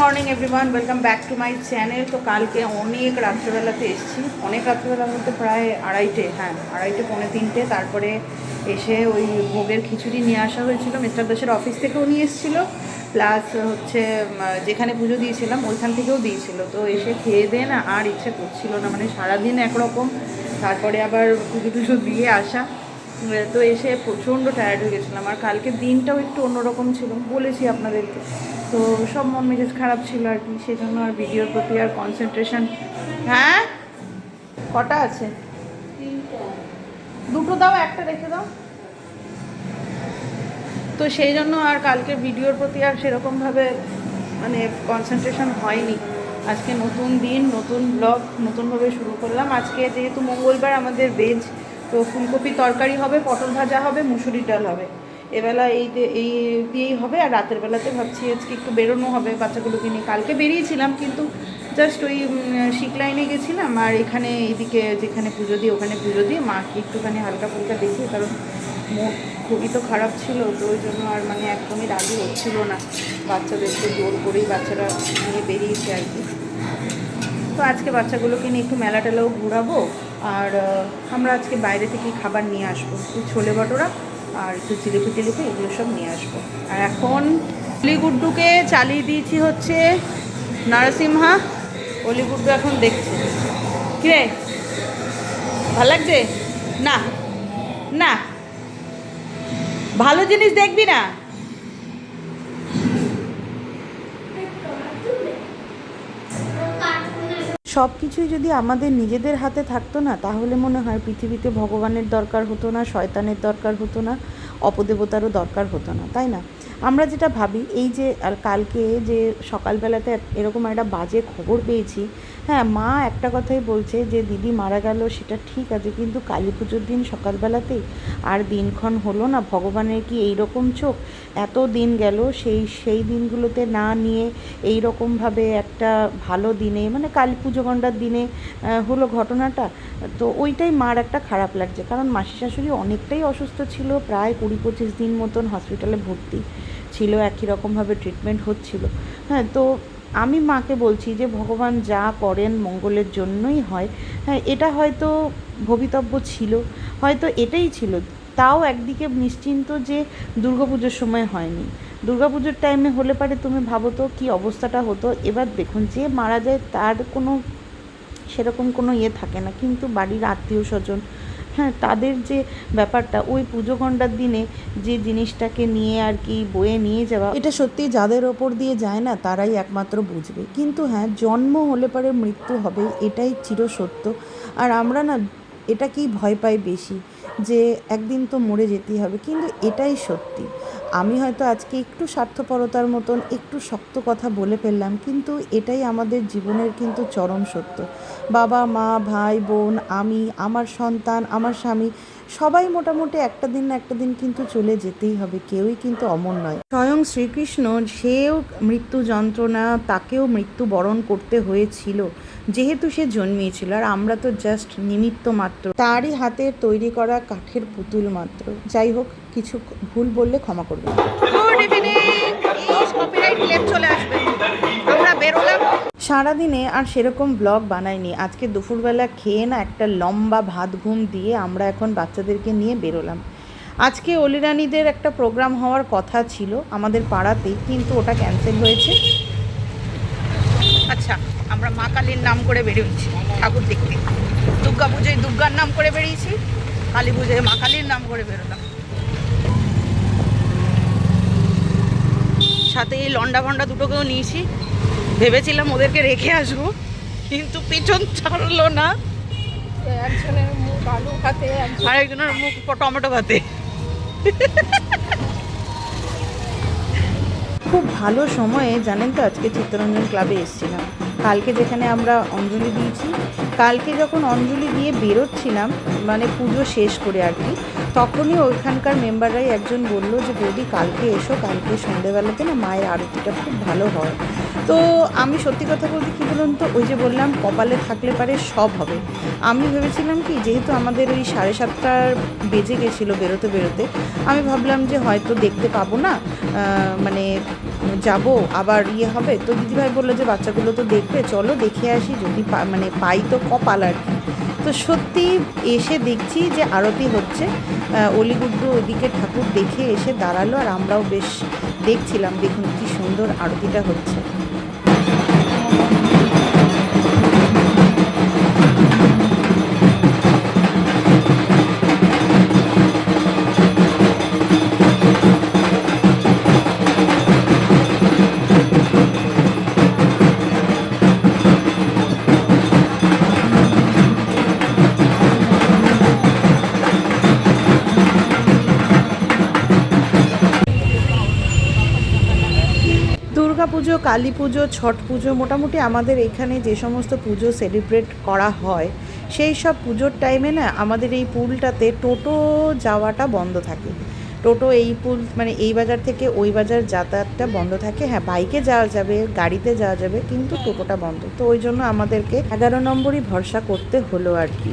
Morning everyone welcome back to my channel তো কালকে অনেক রাত্রেবেলাতে এসেছি। অনেক রাত্রেবেলার মধ্যে প্রায় আড়াইটে হ্যাঁ আড়াইটে, পৌনে তিনটে। তারপরে এসে ওই ভোগের খিচুড়ি নিয়ে আসা হয়েছিল। মিস্টার দাসের অফিস থেকেও নিয়ে এসেছিল। প্লাস হচ্ছে যেখানে পুজো দিয়েছিলাম, ওইখান থেকেও দিয়েছিল। তো এসে খেয়ে দিয়ে না আর ইচ্ছে করছিল না। মানে সারাদিন একরকম। তারপরে আবার পুজো টুজো দিয়ে আসা। তো এসে প্রচণ্ড টায়ার্ড হয়ে গেছিলাম। আর কালকের দিনটাও একটু অন্যরকম ছিল, বলেছি আপনাদেরকে। তো সব মন মেজাজ খারাপ ছিল আর কি সেই জন্য আর ভিডিওর প্রতি আর কনসেন্ট্রেশন হ্যাঁ? কটা আছে? দুটো দাও, একটা রেখে দাও। তো সেই জন্য আর কালকে ভিডিওর প্রতি আর সেরকমভাবে মানে কনসেন্ট্রেশন হয়নি। আজকে নতুন দিন, নতুন ব্লগ নতুনভাবে শুরু করলাম। আজকে যেহেতু মঙ্গলবার আমাদের ভেজ তো ফুলকপি তরকারি হবে, পটল ভাজা হবে মুসুরি ডাল হবে। এবেলা এই এই দিয়েই হবে, আর রাতের বেলাতে ভাবছি আজকে একটু বেরোনো হবে, বাচ্চাগুলোকে নিয়ে। কালকে বেরিয়েছিলাম, কিন্তু জাস্ট ওই শিক লাইনে গেছিলাম, আর এখানে এইদিকে যেখানে পুজো দিই, ওখানে পুজো দিয়ে মাকে একটুখানি হালকা ফুলকা দেখি কারণ মুড খুবই তো খারাপ ছিল, তো ওই জন্য আর মানে একদমই রাজি হচ্ছিল না। বাচ্চাদেরকে জোর করেই বাচ্চারা নিয়ে বেরিয়েছে আর কি। তো আজকে বাচ্চাগুলোকে নিয়ে একটু মেলা টেলাও ঘোরাবো আর আমরা আজকে বাইরে থেকে খাবার নিয়ে আসব। একটু ছোলে বটোরা আর একটু জিলিপি টিলিপি এগুলো সব নিয়ে আসব। আর এখন অলিগুড্ডুকে চালিয়ে দিয়েছি হচ্ছে নারসিমহা অলিগুড্ডু এখন দেখছে। কিরে? ভালো লাগছে? না। না। ভালো জিনিস দেখবি না? সব কিছুই যদি আমাদের নিজেদের হাতে থাকতো না, তাহলে মনে হয় পৃথিবীতে ভগবানের দরকার হতো না, শয়তানের দরকার হতো না, অপদেবতারও দরকার হতো না, তাই না? আমরা যেটা ভাবি, এই যে, আর কালকে যে সকালবেলাতে এরকম একটা বাজে খবর পেয়েছি হ্যাঁ মা একটা কথাই বলছে যে, দিদি মারা গেল, সেটা ঠিক আছে, কিন্তু কালী পুজোর দিন সকালবেলাতেই আর দিনক্ষণ হলো না, ভগবানের কি এই রকম চোখ? এত দিন গেল, সেই সেই দিনগুলোতে না নিয়ে এই রকমভাবে একটা ভালো দিনে মানে কালী পুজো গণ্ডার দিনে হলো ঘটনাটা। তো ওইটাই মার একটা খারাপ লাগছে, কারণ মাসি শাশুড়ি অনেকটাই অসুস্থ ছিল, প্রায় কুড়ি পঁচিশ দিন মতন হসপিটালে ভর্তি ছিল, একই রকমভাবে ট্রিটমেন্ট হচ্ছিল। হ্যাঁ তো আমি মাকে বলছি যে, ভগবান যা করেন মঙ্গলের জন্যই হয়। হ্যাঁ এটা হয়তো ভবিতব্য ছিল, হয়তো এটাই ছিল। তাও একদিকে নিশ্চিন্ত যে দুর্গাপুজোর সময় হয়নি। দুর্গাপুজোর টাইমে হলে পারে তুমি ভাবো তো কী অবস্থাটা হতো। এবার দেখুন, যে মারা যায় তার কোনো, সেরকম কোনো ইয়ে থাকে না। কিন্তু বাড়ির আত্মীয় স্বজন হ্যাঁ তাদের যে ব্যাপারটা, ওই পুজো ঘণ্টার দিনে যে জিনিসটাকে নিয়ে আর কি বয়ে নিয়ে যাওয়া, এটা সত্যি যাদের ওপর দিয়ে যায় না, তারাই একমাত্র বুঝবে। কিন্তু হ্যাঁ জন্ম হলে পরে মৃত্যু হবে, এটাই চিরসত্য। আর আমরা না এটাকেই ভয় পাই বেশি? যে একদিন তো মরে যেতেই হবে, কিন্তু এটাই সত্যি। আমি হয়তো আজকে একটু স্বার্থপরতার মতন একটু শক্ত কথা বলে ফেললাম, কিন্তু এটাই আমাদের জীবনের কিন্তু চরম সত্য। বাবা, মা, ভাই, বোন, আমি, আমার সন্তান, আমার স্বামী সবাই মোটামুটি একটা দিন না একটা দিন কিন্তু চলে যেতেই হবে, কেউই কিন্তু অমর নয়। স্বয়ং শ্রীকৃষ্ণ সেও মৃত্যু যন্ত্রণা, তাকেও মৃত্যু বরণ করতে হয়েছিল, যেহেতু সে জন্মিয়েছিল। আর আমরা তো জাস্ট নিমিত্ত মাত্র। তারই হাতে তৈরি করা কাঠের পুতুল মাত্র। যাই হোক, কিছু ভুল বললে ক্ষমা করবে সারাদিনে আর সেরকম ব্লগ বানাইনি। আজকে দুপুরবেলা খেয়ে না একটা লম্বা ভাত ঘুম দিয়ে আমরা এখন বাচ্চাদেরকে নিয়ে বেরোলাম। আজকে অলিরানিদের একটা প্রোগ্রাম হওয়ার কথা ছিল আমাদের পাড়াতেই, কিন্তু ওটা ক্যান্সেল হয়েছে। আচ্ছা আমরা মা কালীর নাম করে বেরিয়েছি ঠাকুর দেখতে। দুর্গা পুজোয় দুর্গার নাম করে বেরিয়েছি, কালী পুজোয় মা কালীর নাম করে বেরোলাম। সাথে এই লন্ডা ভন্ডা দুটোকেও নিয়েছি। ভেবেছিলাম ওদেরকে রেখে আসব কিন্তু পিছন ছাড়লো না। একজনের মুখ আলু ভাতে একজন আর একজনের মুখ টমেটো ভাতে। খুব ভালো সময়ে জানেন তো আজকে চিত্তরঞ্জন ক্লাবে এসেছিলাম। কালকে যেখানে আমরা অঞ্জলি দিয়েছি কালকে যখন অঞ্জলি দিয়ে বেরোচ্ছিলাম মানে পুজো শেষ করে আর কি তখনই ওইখানকার মেম্বাররাই একজন বলল যে বৌদি কালকে এসো কালকে সন্ধেবেলাতে না মায়ের আরতিটা খুব ভালো হয়। তো আমি সত্যি কথা বলতে কী বলুন তো, ওই যে বললাম, কপালে থাকলে পারে সব হবে। আমি ভেবেছিলাম কি, যেহেতু আমাদের ওই সাড়ে সাতটার বেজে গেছিল বেরোতে বেরোতে, আমি ভাবলাম যে হয়তো দেখতে পাবো না মানে যাব, আবার ইয়ে হবে। তো দিদিভাই বলল যে, বাচ্চাগুলো তো দেখবে, চলো দেখে আসি, যদি মানে পাই তো কপাল আর কি। তো সত্যি এসে দেখছি যে আরতি হচ্ছে। অলিগুড্ডু ওইদিকে ঠাকুর দেখে এসে দাঁড়াল, আর আমরাও বেশ দেখছিলাম, দেখুন কি সুন্দর আরতিটা হচ্ছে। দুর্গা পুজো কালী পুজো ছট পুজো মোটামুটি আমাদের এখানে যে সমস্ত পুজো সেলিব্রেট করা হয় সেই সব পুজোর টাইমে না আমাদের এই পুলটাতে টোটো যাওয়াটা বন্ধ থাকে টোটো এই পুল মানে এই বাজার থেকে ওই বাজার যাতায়াতটা বন্ধ থাকে হ্যাঁ বাইকে যাওয়া যাবে গাড়িতে যাওয়া যাবে কিন্তু টোটোটা বন্ধ তো ওই জন্য আমাদেরকে এগারো নম্বরই ভরসা করতে হলো আর কি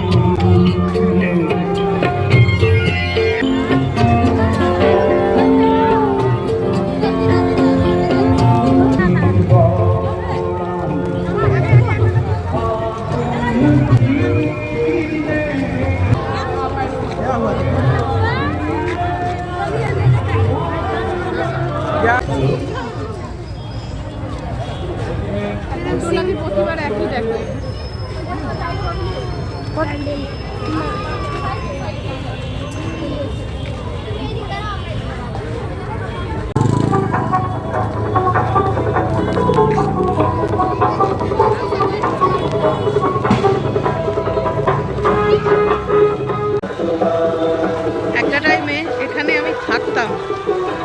দোলাকে প্রতিবার একই দেখো। একটা টাইমে এখানে আমি থাকতাম।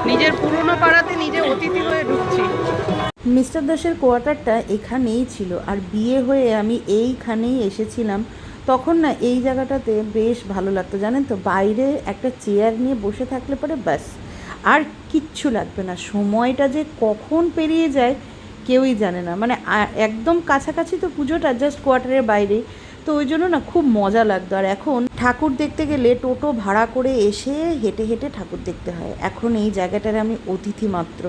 নিজের পুরনো পাড়াতে নিজে অতিথি হয়ে ঢুকছি। মিস্টার দাসের কোয়ার্টারটা এখানেই ছিল আর বিয়ে হয়ে আমি এইখানেই এসেছিলাম। তখন না এই জায়গাটাতে বেশ ভালো লাগতো, জানেন তো? বাইরে একটা চেয়ার নিয়ে বসে থাকলে পরে ব্যাস, আর কিচ্ছু লাগবে না। সময়টা যে কখন পেরিয়ে যায় কেউই জানে না। মানে একদম কাছাকাছি তো পুজোটা, জাস্ট কোয়ার্টারের বাইরেই। তো ওই জন্য না খুব মজা লাগতো। আর এখন ঠাকুর দেখতে গেলে টোটো ভাড়া করে এসে হেঁটে হেঁটে ঠাকুর দেখতে হয়। এখন এই জায়গাটার আমি অতিথি মাত্র।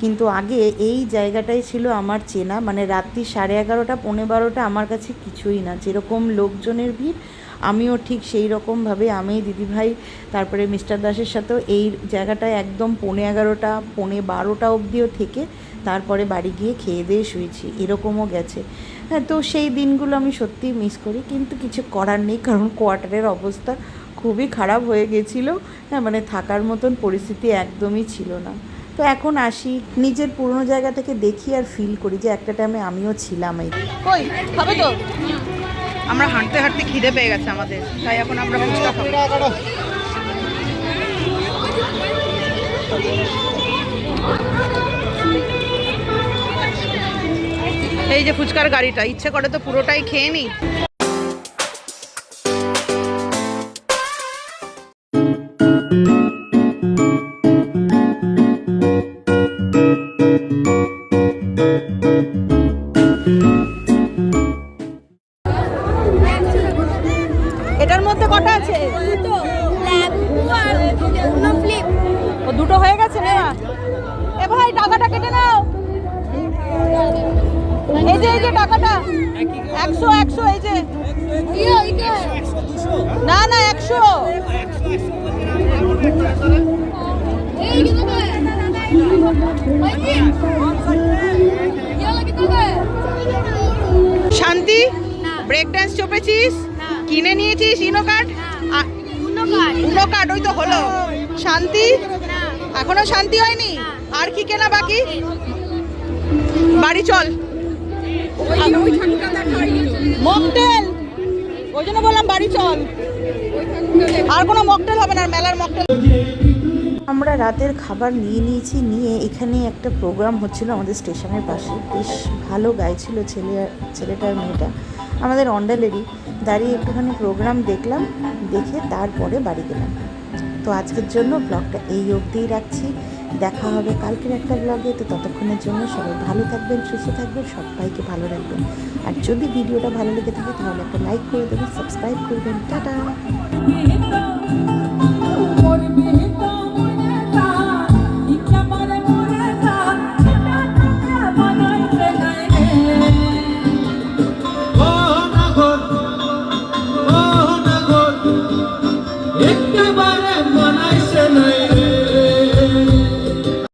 কিন্তু আগে এই জায়গাটাই ছিল আমার চেনা। মানে রাত্রি সাড়ে এগারোটা, পৌনে বারোটা আমার কাছে কিছুই না। যেরকম লোকজনের ভিড়, আমিও ঠিক সেই রকমভাবে আমি, দিদিভাই, তারপরে মিস্টার দাসের সাথেও এই জায়গাটায় একদম পৌনে এগারোটা, পৌনে বারোটা অবধিও থেকে তারপরে বাড়ি গিয়ে খেয়ে দিয়ে শুয়েছি। এরকমও গেছে। তো সেই দিনগুলো আমি সত্যিই মিস করি। কিন্তু কিছু করার নেই, কারণ কোয়ার্টারের অবস্থা খুবই খারাপ হয়ে গেছিল। হ্যাঁ মানে থাকার মতন পরিস্থিতি একদমই ছিল না। তো এখন আসি, নিজের পুরনো জায়গা থেকে দেখি আর ফিল করি যে একটা টাইমে আমিও ছিলাম এই কই তো? আমরা হাঁটতে হাঁটতে খিদে পেয়ে গেছে আমাদের, তাই এখন আমরা ফুচকা খাব। এই যে ফুচকার গাড়িটা ইচ্ছে করে তো পুরোটাই খেয়ে নি একশো। শান্তি ব্রেক ডান্স চপেছিস? কিনে নিয়েছিস ইনো কার্ড? উনো কার্ড। ওই তো হলো। শান্তি? এখনও শান্তি হয়নি? আর কি কেনা বাকি? বাড়ি চল। মকটেল! ওই জন্য বললাম বাড়ি চল। আর কোনো মকটেল হবে না মেলার মকটেল। আমরা রাতের খাবার নিয়ে নিয়েছি, নিয়ে এখানে একটা প্রোগ্রাম হচ্ছিল আমাদের স্টেশনের পাশে। বেশ ভালো গাইছিল ছেলে, ছেলেটার মেয়েটা। আমাদের অন্ডালেরই দাঁড়িয়ে একটুখানি প্রোগ্রাম দেখলাম, দেখে তারপরে বাড়ি গেলাম। তো আজকের জন্য ব্লগটা এই অবধিই রাখছি। দেখা হবে কালকের একটা ব্লগে। তো ততক্ষণের জন্য সবাই ভালো থাকবেন, সুস্থ থাকবেন, সবাইকে ভালো রাখবেন। আর যদি ভিডিওটা ভালো লেগে থাকে, তাহলে একটা লাইক করে দেবেন সাবস্ক্রাইব করবেন। টাটা! Hit it on.